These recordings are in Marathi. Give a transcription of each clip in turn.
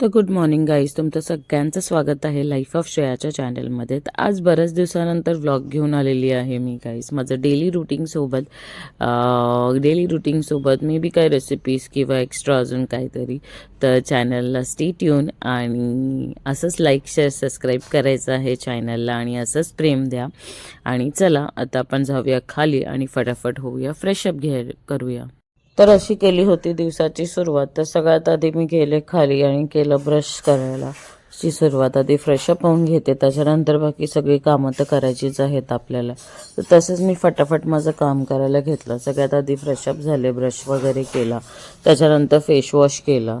तर गुड मॉर्निंग गाईज तुमचं सगळ्यांचं स्वागत आहे लाईफ ऑफ श्रेयाच्या चॅनलमध्ये तर आज बऱ्याच दिवसानंतर व्लॉग घेऊन आलेली आहे मी गाईज माझं डेली रुटीनसोबत डेली रुटीनसोबत मे बी काही रेसिपीज किंवा एक्स्ट्रा अजून काहीतरी. तर चॅनलला स्टे ट्यून आणि असंच लाईक शेअर सबस्क्राईब करायचं आहे चॅनलला आणि असंच प्रेम द्या. आणि चला आता आपण जाऊया खाली आणि फटाफट होऊया. फ्रेशअप घ्या करूया. तर अशी केली होती दिवसाची सुरुवात. तर सगळ्यात आधी मी गेले खाली आणि केलं ब्रश करायला ची सुरुवात. आधी फ्रेशअप होऊन घेते. त्याच्यानंतर बाकी सगळी कामं तर करायचीच आहेत आपल्याला. तर तसंच मी फटाफट माझं काम करायला घेतलं. सगळ्यात आधी फ्रेशअप झाले ब्रश वगैरे केला. त्याच्यानंतर फेसवॉश केला.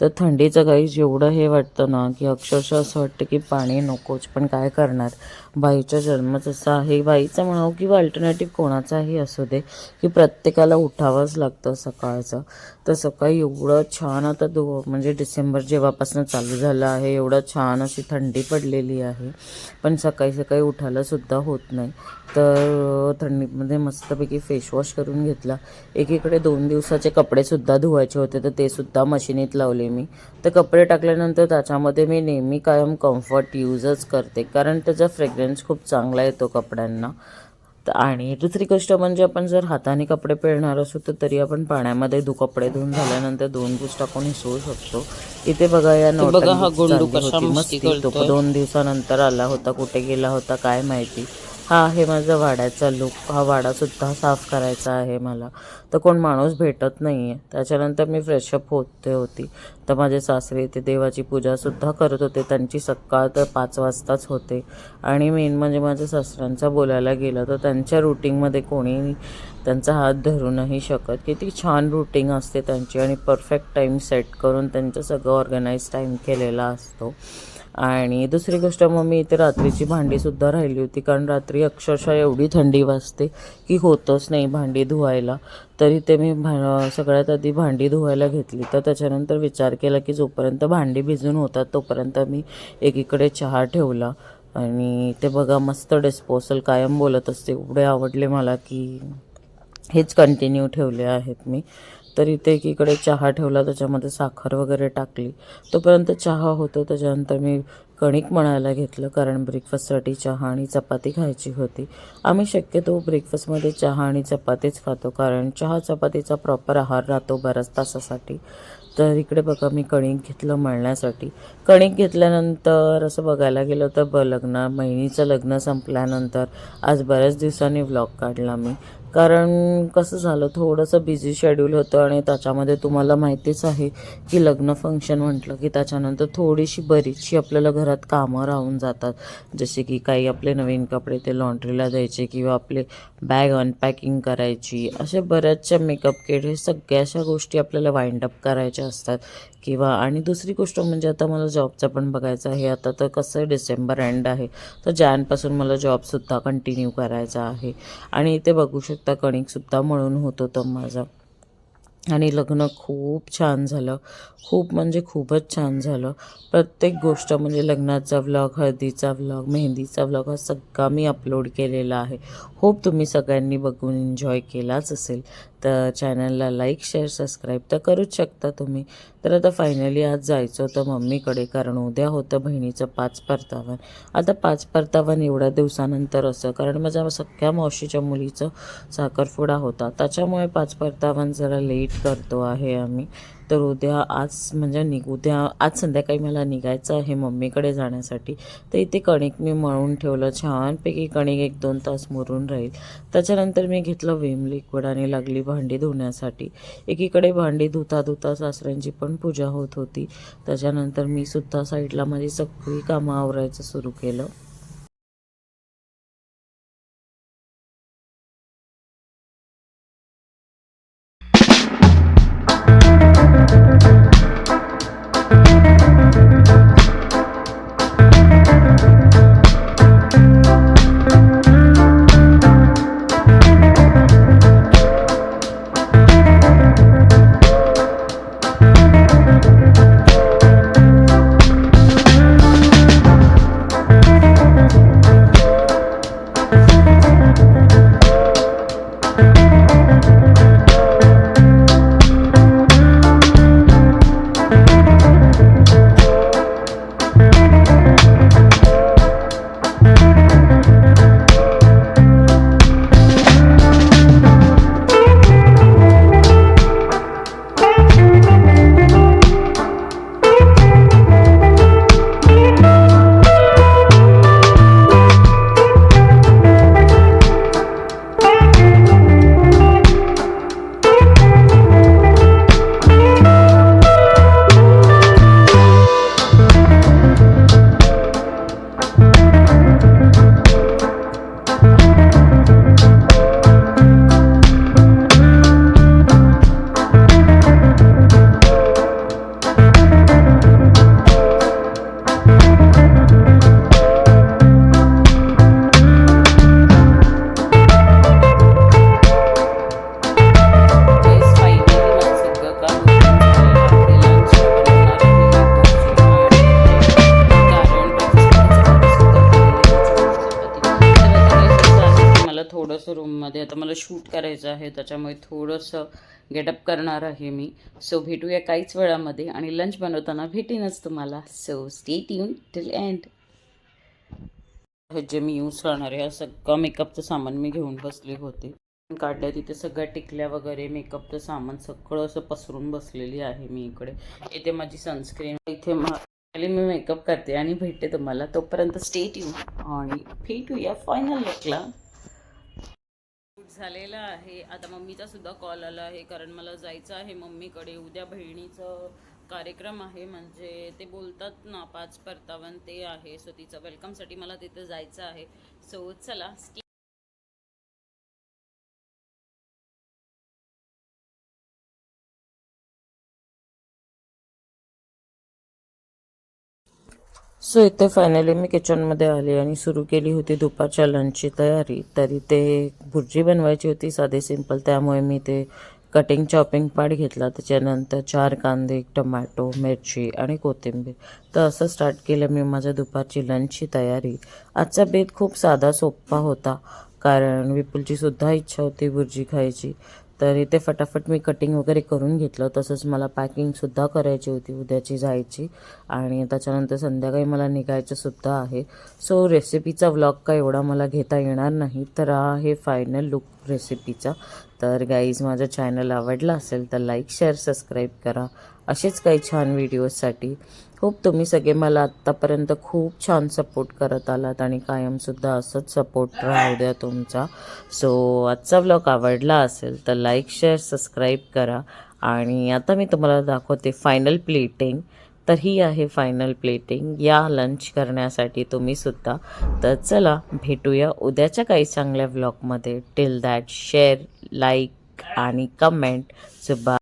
तर थंडीचं काही जेवढं हे वाटतं ना की अक्षरशः असं वाटतं की पाणी नकोच. पण काय करणार? बाईचा जन्मच असा आहे. बाईचा म्हणावं किंवा अल्टरनेटिव्ह कोणाचाही असू दे की प्रत्येकाला उठावंच लागतं सकाळचं. तर सकाळी एवढं छान आता दो म्हणजे डिसेंबर जेव्हापासून चालू झालं आहे एवढं छान अशी थंडी पडलेली आहे. पण सकाळी सकाळी उठायलासुद्धा होत नाही. तर थंडीमध्ये मस्तपैकी फेसवॉश करून घेतला. एकीकडे दोन दिवसाचे कपडेसुद्धा धुवायचे होते तर ते सुद्धा मशिनीत लावले मी. तर कपडे टाकल्यानंतर त्याच्यामध्ये मी नेहमी कायम कम्फर्ट यूजच करते. कारण त्याचा फ्रेग्रन्स खूप चांगला येतो कपड्यांना. आणि दुसरी गोष्ट म्हणजे आपण जर हाताने कपडे पिळणार असू तर तरी आपण पाण्यामध्ये धु कपडे धुवून झाल्यानंतर दोन दिवस टाकून हिसवू शकतो. इथे बघा या करतोय. दोन दिवसानंतर आला होता कुठे गेला होता काय माहिती. हा आहे माझा वाड्याचा लुक हा वाडासुद्धा साफ करायचा आहे मला. तर कोण माणूस भेटत नाही आहे त्याच्यानंतर मी फ्रेशअप होते होती. तर माझे सासरे ते देवाची पूजासुद्धा करत होते. त्यांची सकाळ तर पाच वाजताच होते. आणि मेन म्हणजे माझ्या सासऱ्यांचा बोलायला गेलं तर त्यांच्या रुटीनमध्ये कोणी त्यांचा हात धरू नाही शकत. किती छान रुटीन असते त्यांची. आणि परफेक्ट टाईम सेट करून त्यांचं सगळं ऑर्गनाईज टाईम केलेला असतो. आणि दुसरी गोष्ट मग मी इथे रात्रीची भांडीसुद्धा राहिली होती कारण रात्री अक्षरशः एवढी थंडी वाजते की होतच नाही भांडी धुवायला. तरी ते मी भा सगळ्यात आधी भांडी धुवायला घेतली. तर त्याच्यानंतर विचार केला की जोपर्यंत भांडी भिजून होतात तोपर्यंत मी एकीकडे चहा ठेवला. आणि ते बघा मस्त डिस्पोजल कायम बोलत असते. एवढे आवडले मला की हेच कंटिन्यू ठेवले आहेत मी. तर इथे एकीकडे चहा ठेवला त्याच्यामध्ये साखर वगैरे टाकली. तोपर्यंत चहा होतो. त्याच्यानंतर मी कणिक मळायला घेतलं कारण ब्रेकफास्टसाठी चहा आणि चपाती खायची होती. आम्ही शक्यतो ब्रेकफास्टमध्ये चहा आणि चपातीच खातो कारण चहा चपातीचा प्रॉपर आहार राहतो बऱ्याच तासासाठी. तर इकडे बघा मी कणिक घेतलं मळण्यासाठी. कणिक घेतल्यानंतर असं बघायला गेलं तर ब लग्न महिनीचं लग्न संपल्यानंतर आज बऱ्याच दिवसांनी व्लॉग काढला मी. कारण कसं झालं थोडंसं बिझी शेड्यूल होतं आणि त्याच्यामध्ये तुम्हाला माहितीच आहे की लग्न फंक्शन म्हटलं की त्याच्यानंतर थोडीशी बरीचशी आपल्याला घरात कामं राहून जातात. जसे की काही आपले नवीन कपडे ते लॉन्ड्रीला द्यायचे किंवा आपले बॅग अनपॅकिंग करायची. अशा बऱ्याचशा मेकअप किट हे सगळ्या अशा गोष्टी आपल्याला वाइंड अप करायच्या असतात. किंवा आणि दुसरी गोष्ट म्हणजे आता मला जॉबचं पण बघायचं आहे. आता तर कसं आहे डिसेंबर एंड आहे. तर जॅनपासून मला जॉबसुद्धा कंटिन्यू करायचा आहे. आणि इथे बघू शकतो कणिकसुद्धा मळून होत होतं माझं. आणि लग्न खूप छान झालं. खूप म्हणजे खूपच छान झालं. प्रत्येक गोष्ट म्हणजे लग्नाचा व्लॉग हळदीचा व्लॉग मेहंदीचा व्लॉग हा सगळा मी अपलोड केलेला आहे. होप तुम्ही सगळ्यांनी बघून एन्जॉय केलाच असेल. तर चॅनलला लाईक शेअर सबस्क्राईब तर करूच शकता तुम्ही. तर आता फायनली आज जायचं होतं मम्मीकडे कारण उद्या होतं बहिणीचं पाच परतावन आता पाच परतावन एवढ्या दिवसानंतर असं कारण माझ्या सख्या मावशीच्या मुलीचं साखरफुडा होता. त्याच्यामुळे पाच परतावन जरा लेट करतो आहे आम्ही. तर उद्या आज म्हणजे निघ उद्या आज संध्याकाळी मला निघायचं आहे मम्मीकडे जाण्यासाठी. तर इथे कणिक मी मळून ठेवलं छानपैकी. कणिक एक दोन तास मुरून राहील. त्याच्यानंतर मी घेतलं विम लिक्विड आणि लागली भांडी धुण्यासाठी. एकीकडे भांडी धुता धुता सासऱ्यांची पण पूजा होत होती. त्याच्यानंतर मी सुद्धा साईडला माझी सगळी कामं आवरायचं सुरू केलं. शूट करायचं आहे त्याच्यामुळे थोडंसं गेटअप करणार आहे मी. सो भेटूया काहीच वेळामध्ये आणि लंच बनवताना भेटेनच तुम्हाला. So stay tune till end हे जे मी यूज करणार आहे सगळं मेकअपचं सामान मी घेऊन बसले होते. काढल्या तिथे सगळ्या टिकल्या वगैरे मेकअपचं सामान सगळं असं पसरून बसलेली आहे मी इकडे. इथे माझी सनस्क्रीन इथे मी मेकअप करते आणि भेटते तुम्हाला. तोपर्यंत स्टेट येऊ आणि भेटूया फायनल लुकला झालेला आहे. आता मम्मीचा सुद्धा कॉल आला आहे. कारण मला जायचं आहे मम्मीकडे. उद्या बहिणीचं कार्यक्रम आहे. म्हणजे ते बोलतात ना पाच परतावन ते आहे. सो तिचं वेलकमसाठी मला तिथं जायचं आहे. सो चला सो इथे फायनली मी किचनमध्ये आली आणि सुरू केली होती दुपारच्या लंचची तयारी. तरी ते भुर्जी बनवायची होती साधी सिंपल त्यामुळे मी ते कटिंग चॉपिंग पार्ट घेतला. त्याच्यानंतर चार कांदे टमॅटो मिरची आणि कोथिंबीर. तर असं स्टार्ट केलं मी माझ्या दुपारची लंचची तयारी. आजचा बेत खूप साधा सोपा होता. कारण विपुलचीसुद्धा इच्छा होती भुर्जी खायची. तर इथे फटाफट मी कटिंग वगैरे करून घेतलं. तसंच मला पॅकिंगसुद्धा करायची होती उद्याची जायची. आणि त्याच्यानंतर संध्याकाळी मला निघायचंसुद्धा आहे. सो रेसिपीचा व्लॉग काय एवढा मला घेता येणार नाही. तर हा हे फायनल लुक रेसिपीचा तर गाईज माझं चॅनल आवडला असेल तर लाईक शेअर सबस्क्राईब करा. असेच काही छान व्हिडिओजसाठी खूप तुम्ही सगळे मला आत्तापर्यंत खूप छान सपोर्ट करत आलात आणि कायमसुद्धा असंच सपोर्ट राहू द्या तुमचा. सो आजचा ब्लॉग आवडला असेल तर लाईक शेअर सबस्क्राईब करा. आणि आता मी तुम्हाला दाखवते फायनल प्लेटिंग तर ही आहे फायनल प्लेटिंग या लंच करण्यासाठी तुम्ही सुद्धा. तर चला भेटूया उद्याच्या काही चांगल्या व्लॉगमध्ये टिल दॅट शेअर लाईक आणि कमेंट सुद्धा